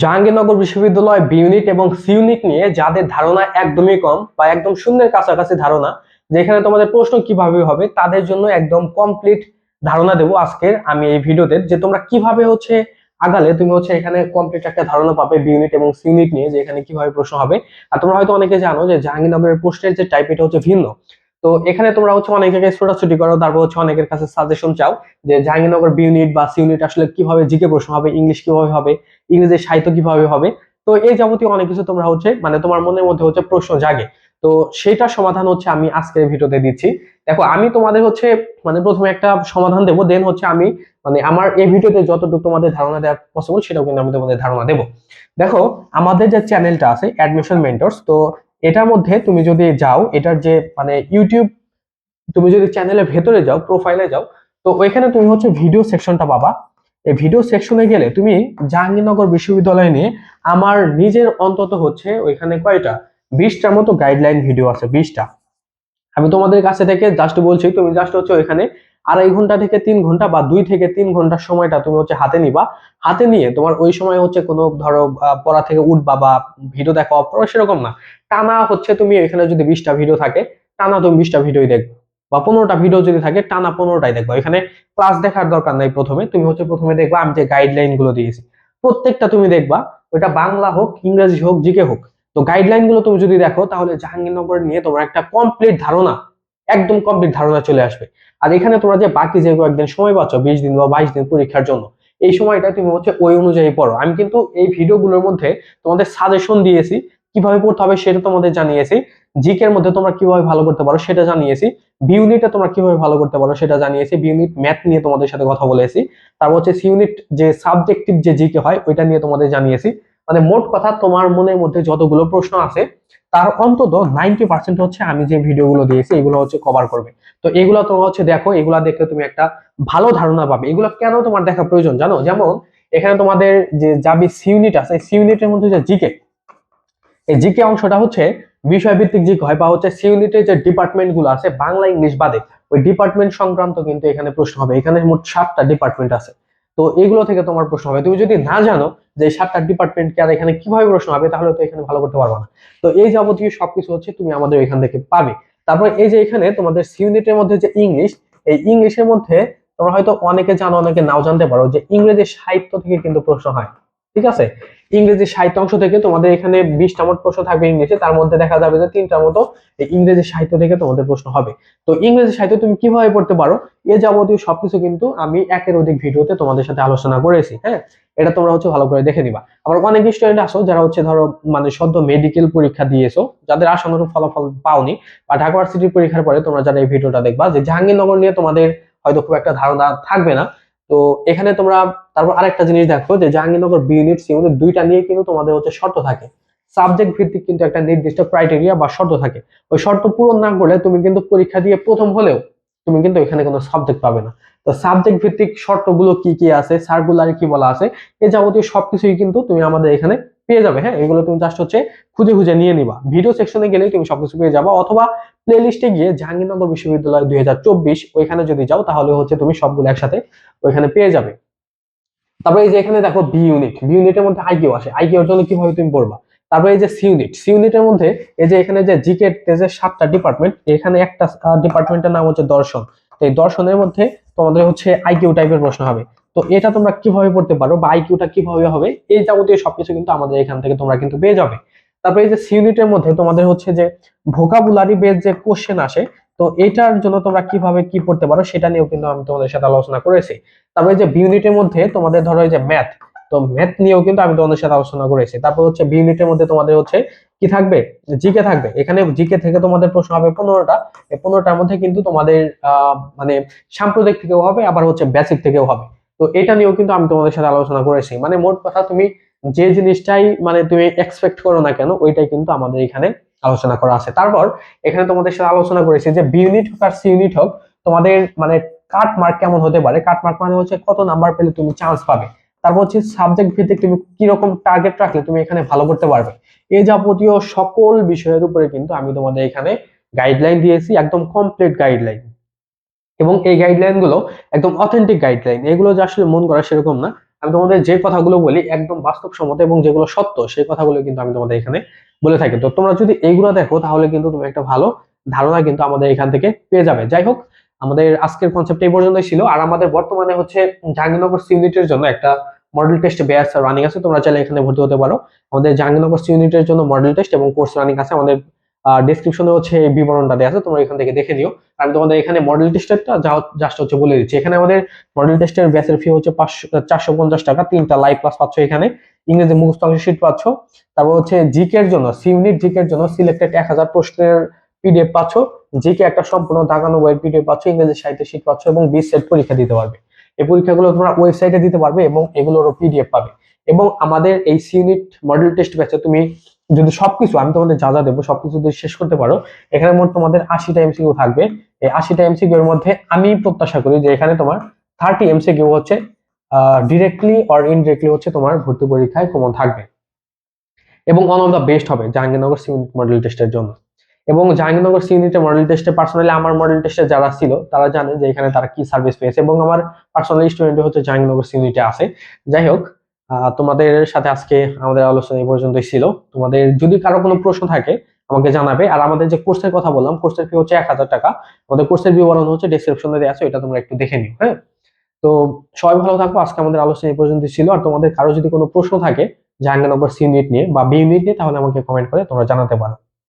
জাহাঙ্গীরনগর বিশ্ববিদ্যালয় B unit এবং C unit নিয়ে যাদের ধারণা একদমই কম বা একদম শূন্যের কাছাকাছি ধারণা, যেখানে তোমাদের প্রশ্ন কীভাবে হবে, তাদের জন্য একদম কমপ্লিট ধারণা দেবো আজকের আমি এই ভিডিওতে যে তোমরা কীভাবে হচ্ছে আগালে তুমি হচ্ছে এখানে কমপ্লিট একটা ধারণা পাবে বি ইউনিট এবং সি ইউনিট নিয়ে যে এখানে কীভাবে প্রশ্ন হবে। আর তোমরা হয়তো অনেকে জানো যে জাহাঙ্গীরনগরের প্রশ্নের যে টাইপ এটা হচ্ছে ভিন্ন। তো এখানে তোমরা হচ্ছে অনেকের কাছে ছোটাছুটি করো, তারপর হচ্ছে অনেকের কাছে সাজেশন চাও যে জাহাঙ্গীরনগর বি ইউনিট বা সি ইউনিট আসলে কীভাবে জিকে প্রশ্ন হবে ইংলিশ কীভাবে হবে, ইংরেজি সাহিত্য কীভাবে হবে। তো এই যাবতীয় অনেক কিছু তোমরা হচ্ছে মানে তোমার মনের মধ্যে হচ্ছে প্রশ্ন জাগে। তো সেটার সমাধান হচ্ছে আমি আজকের ভিডিওতে দিচ্ছি। দেখো, আমি তোমাদের হচ্ছে মানে প্রথমে একটা সমাধান দেবো দেন হচ্ছে আমি মানে আমার এই ভিডিওতে যতটুকু তোমাদের ধারণা দেওয়া পসিবল সেটাও কিন্তু আমি তোমাদের ধারণা দেবো। দেখো, আমাদের যে চ্যানেলটা আছে অ্যাডমিশন মেন্টরস তো এটার মধ্যে তুমি যদি যাও, এটার যে মানে ইউটিউব তুমি যদি চ্যানেলের ভেতরে যাও প্রোফাইলে যাও, তো ওইখানে তুমি হচ্ছে ভিডিও সেকশনটা পাবা। এই ভিডিও সেকশনে গেলে তুমি জাহাঙ্গীরনগর বিশ্ববিদ্যালয় নিয়ে আমার নিজের অন্তত হচ্ছে ওইখানে কয়টা? বিশটার মতো গাইডলাইন ভিডিও আছে, বিশটা। আমি তোমাদের কাছে থেকে জাস্ট বলছি, তুমি জাস্ট হচ্ছে ওইখানে আড়াই ঘণ্টা থেকে তিন ঘণ্টা বা দুই থেকে তিন ঘণ্টার সময়টা তুমি হচ্ছে হাতে নিবা। হাতে নিয়ে তোমার ওই সময় হচ্ছে কোনো ধরো পড়া থেকে উঠবা বা ভিডিও দেখা অফ সেরকম না। টানা হচ্ছে তুমি এখানে যদি বিশটা ভিডিও থাকে, টানা তুমি বিশটা ভিডিওই দেখবে। বা পনেরোটা ভিডিও যদি থাকে, টানা পনেরোটাই দেখবা। এখানে ক্লাস দেখার দরকার নাই প্রথমে। তুমি হচ্ছে প্রথমে দেখবা আমি যে গাইডলাইনগুলো দিয়েছি। প্রত্যেকটা তুমি দেখবা ওটা বাংলা হোক, ইংরেজি হোক, জিকে হোক। তো গাইডলাইনগুলো তুমি যদি দেখো, তাহলে জাহাঙ্গীরনগর নিয়ে তোমার একটা কমপ্লিট ধারণা একদম কমপ্লিট ধারণা চলে আসবে। আর এখানে তোমরা যে বাকি যে কয়েকদিন সময় পাচ্ছ, বিশ দিন বা বাইশ দিন পরীক্ষার জন্য, এই সময়টা তুমি হচ্ছে ওই অনুযায়ী পড়ো। আমি কিন্তু এই ভিডিওগুলোর মধ্যে তোমাদের সাজেশন দিয়েছি, কীভাবে পড়তে হবে সেটা তোমাদের জানিয়েছি জিকের মধ্যে তোমরা কীভাবে ভালো করতে পারো সেটা জানিয়েছি বি ইউনিটে তোমরা কীভাবে ভালো করতে পারো সেটা জানিয়েছি বি ইউনিট ম্যাথ নিয়ে তোমাদের সাথে কথা বলেছি, তারপর হচ্ছে সি ইউনিট যে সাবজেক্টিভ যে জিকে হয়, ওইটা নিয়ে তোমাদের জানিয়েছি। মানে মোট কথা তোমার মনের মধ্যে যতগুলো প্রশ্ন আছে, তার অন্তত নাইনটি পার্সেন্ট হচ্ছে আমি যে ভিডিওগুলো দিয়েছি, এগুলো হচ্ছে কভার করবে। তো এগুলো তোমরা হচ্ছে দেখো, এগুলা দেখলে তুমি একটা ভালো ধারণা পাবে। এগুলো কেন তোমার দেখা প্রয়োজন জানো? যেমন এখানে তোমাদের যে যাবি সি ইউনিট আছে সি ইউনিটের মধ্যে যে জিকে এই জিকে অংশটা হচ্ছে বিষয়ভিত্তিক জিকে হয়, বা হচ্ছে সি ইউনিটের যে ডিপার্টমেন্টগুলো আছে, বাংলা, ইংলিশ বাদে, ওই ডিপার্টমেন্ট সংক্রান্ত কিন্তু এখানে প্রশ্ন হবে। এখানে মোট সাতটা ডিপার্টমেন্ট আছে। তো এগুলো থেকে তোমার প্রশ্ন হবে। তুমি যদি না জানো যে সাতটা ডিপার্টমেন্টকে আর এখানে কীভাবে প্রশ্ন হবে, তাহলে তো এখানে ভালো করতে পারব না। তো এই যাবতীয় সবকিছু হচ্ছে তুমি আমাদের এখান থেকে পাবে। তারপর এই যে এখানে তোমাদের সিউনিটের মধ্যে যে ইংলিশ এই ইংলিশের মধ্যে তোমরা হয়তো অনেকে জানো, অনেকে নাও জানতে পারো যে ইংরেজি সাহিত্য থেকে কিন্তু প্রশ্ন হয়। ঠিক আছে? ইংরেজি সাহিত্য অংশ থেকে তোমাদের এখানে বিশটা মোট প্রশ্ন থাকবে ইংলিশে, তার মধ্যে দেখা যাবে যে তিনটা মতো ইংরেজি সাহিত্য থেকে তোমাদের প্রশ্ন হবে। তো ইংরেজি সাহিত্য তুমি কীভাবে পড়তে পারো, এ যাবতীয় সবকিছু কিন্তু আমি একের অধিক ভিডিওতে তোমাদের সাথে আলোচনা করেছি হ্যাঁ? এটা তোমরা হচ্ছে ভালো করে দেখে নিবা। আবার অনেক স্টুডেন্ট আসো যারা হচ্ছে ধরো মানে সদ্য মেডিকেল পরীক্ষা দিয়েছ, যাদের আশানুরূপ ফলাফল পাওনি, বা ঢাকা পরীক্ষার পরে তোমরা যারা এই ভিডিওটা দেখবা, যে জাহাঙ্গীরনগর নিয়ে তোমাদের হয়তো খুব একটা ধারণা থাকবে না তো এখানে তোমরা তারপর আরেকটা জিনিস দেখো যে Jahangirnagar B unit C unit দুইটা নিয়ে কিন্তু তোমাদের হচ্ছে শর্ত থাকে। সাবজেক্ট ভিত্তিক কিন্তু একটা নির্দিষ্ট ক্রাইটেরিয়া বা শর্ত থাকে। ওই শর্ত পূরণ না করলে তুমি কিন্তু পরীক্ষা দিয়ে প্রথম হলেও তুমি কিন্তু এখানে কোনো সাবজেক্ট পাবে না। তো সাবজেক্ট ভিত্তিক শর্তগুলো কি কি আছে? সার্কুলারে কি বলা আছে? এ যাবতীয় সবকিছুই কিন্তু তুমি আমাদের এখানে পেয়ে যাবে হ্যাঁ? এগুলো তুমি জাস্ট হচ্ছে খুঁজে খুঁজে নিয়ে নিবা। ভিডিও সেকশনে গেলেই তুমি সবকিছু পেয়ে যাবা, অথবা প্লে লিস্টে গিয়ে জাহাঙ্গীরনগর বিশ্ববিদ্যালয় দুই হাজার চব্বিশ, ওইখানে যদি যাও, তাহলে হচ্ছে তুমি সবগুলো একসাথে ওইখানে পেয়ে যাবে। তারপরে এই যে এখানে দেখো বি ইউনিট বি ইউনিটের মধ্যে আইকিউ আসে। আইকিউর জন্য কীভাবে তুমি পড়বা? তারপরে এই যে সি ইউনিট সি ইউনিটের মধ্যে এই যে এখানে যে জিকে যে সাতটা ডিপার্টমেন্ট এখানে একটা ডিপার্টমেন্টের নাম হচ্ছে দর্শন। এই দর্শনের মধ্যে তোমাদের হচ্ছে আইকিউ টাইপের প্রশ্ন হবে। তো এটা তোমরা কীভাবে পড়তে পারো বা আইকিউটা কীভাবে হবে, এই যাবতীয় সবকিছু কিন্তু আমাদের এখান থেকে তোমরা কিন্তু পেয়ে যাবে। তারপরে এই যে সি ইউনিটের মধ্যে তোমাদের হচ্ছে যে ভোকাবুলারি বেস যে কোশ্চেন আসে, তো এটার জন্য তোমরা কীভাবে কি পড়তে পারো সেটা নিয়েও কিন্তু আমি তোমাদের সাথে আলোচনা করেছি। তারপরে যে বি ইউনিটের মধ্যে তোমাদের ধরো এই যে ম্যাথ তো ম্যাথ নিয়েও কিন্তু আমি তোমাদের সাথে আলোচনা করেছি। তারপর হচ্ছে বি ইউনিটের মধ্যে তোমাদের হচ্ছে কি থাকবে? জিকে থাকবে। এখানে জিকে থেকে তোমাদের প্রশ্ন হবে পনেরোটা। এই পনেরোটার মধ্যে কিন্তু তোমাদের মানে সাম্প্রদায়িক থেকেও হবে, আবার হচ্ছে বেসিক থেকেও হবে। তো এটা নিয়েও কিন্তু আমি তোমাদের সাথে আলোচনা করেছি। মানে মোট কথা তুমি যে জিনিসটাই মানে তুমি এক্সপেক্ট করো না কেন, ওইটাই কিন্তু আমাদের এখানে আলোচনা করা আছে। তারপর এখানে তোমাদের সাথে আলোচনা করেছি যে বি ইউনিট হোক আর সি ইউনিট হোক, তোমাদের মানে কাট মার্ক কেমন হতে পারে? কাট মার্ক মানে হচ্ছে কত নাম্বার পেলে তুমি চান্স পাবে? তারপর হচ্ছে সাবজেক্ট ভিত্তিক তুমি কীরকম টার্গেট রাখলে তুমি এখানে ভালো করতে পারবে? এই যাবতীয় সকল বিষয়ের উপরে কিন্তু আমি তোমাদের এখানে গাইডলাইন দিয়েছি, একদম কমপ্লিট গাইডলাইন এবং এই গাইডলাইনগুলো একদম অথেন্টিক গাইডলাইন এগুলো যে আসলে মন করা সেরকম না। আমি তোমাদের যে কথাগুলো বলি একদম বাস্তবসম্মত এবং যেগুলো সত্য, সেই কথাগুলো কিন্তু আমি তোমাদের এখানে বলে থাকি। তো তোমরা যদি এইগুলো দেখো, তাহলে কিন্তু তুমি একটা ভালো ধারণা কিন্তু আমাদের এখান থেকে পেয়ে যাবে। যাই হোক, আমাদের আজকের কনসেপ্ট এই পর্যন্তই ছিল। আর আমাদের বর্তমানে হচ্ছে জাহাঙ্গীরনগর ইউনিটের জন্য একটা মডেল টেস্ট ব্যাচ রানিং আছে। তোমরা চাইলে এখানে ভর্তি হতে পারো। আমাদের জাহাঙ্গীরনগর ইউনিটের জন্য মডেল টেস্ট এবং কোর্স রানিং আছে। আমাদের ডিসক্রিপশনে হচ্ছে বিবরণটা দেওয়া আছে, তোমরা এখান থেকে দেখে নিও। আমি তোমাদের এখানে মডেল টেস্টেরটা যা জাস্ট হচ্ছে বলে দিচ্ছি। এখানে আমাদের মডেল টেস্টের ব্যাচের ফি হচ্ছে পাঁচশো চারশো পঞ্চাশ টাকা, তিনটা লাইভ ক্লাস পাচ্ছ এখানে। ইংরেজি মুখস্থ অংশ শিট পাচ্ছ। তারপর হচ্ছে জিকের জন্য সি ইউনিট জিকের জন্য সিলেক্টেড এক হাজার প্রশ্নের পিডিএফ পাচ্ছ। জিকে একটা সম্পূর্ণ দাগানো বইয়ের পিডিএফ পাচ্ছ, ইংরেজি সাহিত্য শিট পাচ্ছ এবং বিশ সেট পরীক্ষা দিতে পারবে। এই পরীক্ষাগুলো তোমরা ওয়েবসাইটে দিতে পারবে এবং এগুলোরও পিডিএফ পাবে। এবং আমাদের এই সি ইউনিট মডেল টেস্ট ব্যাচে তুমি যদি সবকিছু, আমি তোমাদের যা যা দেবো, সবকিছু যদি শেষ করতে পারো, এখানে মোট তোমাদের আশিটা এমসিকিউ থাকবে। এই আশিটা এমসিকিউ এর মধ্যে আমি প্রত্যাশা করি যে এখানে তোমার থার্টি এমসিকিউ হচ্ছে ডিরেক্টলি অর ইনডিরেক্টলি হচ্ছে তোমার ভর্তি পরীক্ষায় কমন থাকবে। এবং ওয়ান অফ দ্য বেস্ট হবে জাহাঙ্গীরনগর সিউনিট মডেল টেস্টের জন্য। এবং জাহাঙ্গীরনগর সিউনিটের মডেল টেস্টে পার্সোনালি আমার মডেল টেস্টে যারা ছিল, তারা জানে যে এখানে তারা কি সার্ভিস পেয়েছে। এবং আমার পার্সোনালি স্টুডেন্ট হচ্ছে জাহাঙ্গীরনগর সিউনিটে আছে। যাই হোক তোমাদের সাথে আজকে আমাদের আলোচনা এই পর্যন্তই ছিল। তোমাদের যদি কারও কোনো প্রশ্ন থাকে, আমাকে জানাবে। আর আমাদের যে কোর্সের কথা বললাম কোর্সের ফি হচ্ছে এক হাজার টাকা। আমাদের কোর্সের বিবরণ হচ্ছে ডেসক্রিপশনে দেওয়া আছে এটা তোমরা একটু দেখে নিও হ্যাঁ? তো সবাই ভালো থাকব আজকে আমাদের আলোচনা এই পর্যন্ত ছিল। আর তোমাদের কারও যদি কোনো প্রশ্ন থাকে, জাহাঙ্গীরনগর সি ইউনিট নিয়ে বা বি ইউনিট নিয়ে, তাহলে আমাকে কমেন্ট করে তোমরা জানাতে পারো।